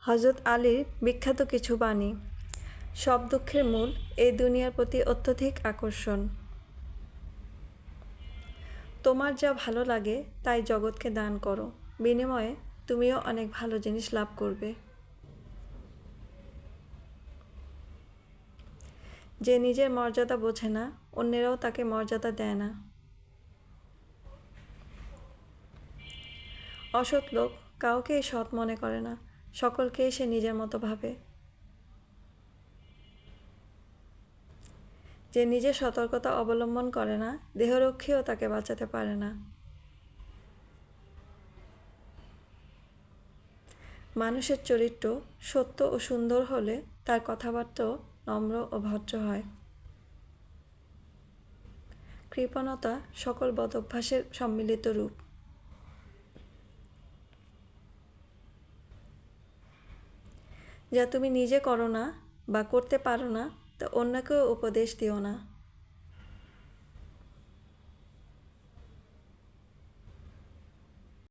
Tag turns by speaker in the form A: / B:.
A: হজরত আলীর বিখ্যাত কিছু বাণী। সব দুঃখের মূল এই দুনিয়ার প্রতি অত্যধিক আকর্ষণ। তোমার যা ভালো লাগে, তাই জগৎকে দান করো। বিনিময়ে তুমিও অনেক ভালো জিনিস লাভ করবে। যে নিজের মর্যাদা বোঝে না, অন্যেরাও তাকে মর্যাদা দেয় না। অসৎ লোক কাউকেই সৎ মনে করে না। সকলকেই সে নিজের মতো ভাবে। যে নিজের সতর্কতা অবলম্বন করে না, দেহরক্ষীও তাকে বাঁচাতে পারে না। মানুষের চরিত্র সত্য ও সুন্দর হলে তার কথাবার্তাও নম্র ও ভদ্র হয়। কৃপণতা সকল বদভ্যাসের সম্মিলিত রূপ। যা তুমি নিজে করো না বা করতে পারো না তা অন্যকেও উপদেশ দিও না।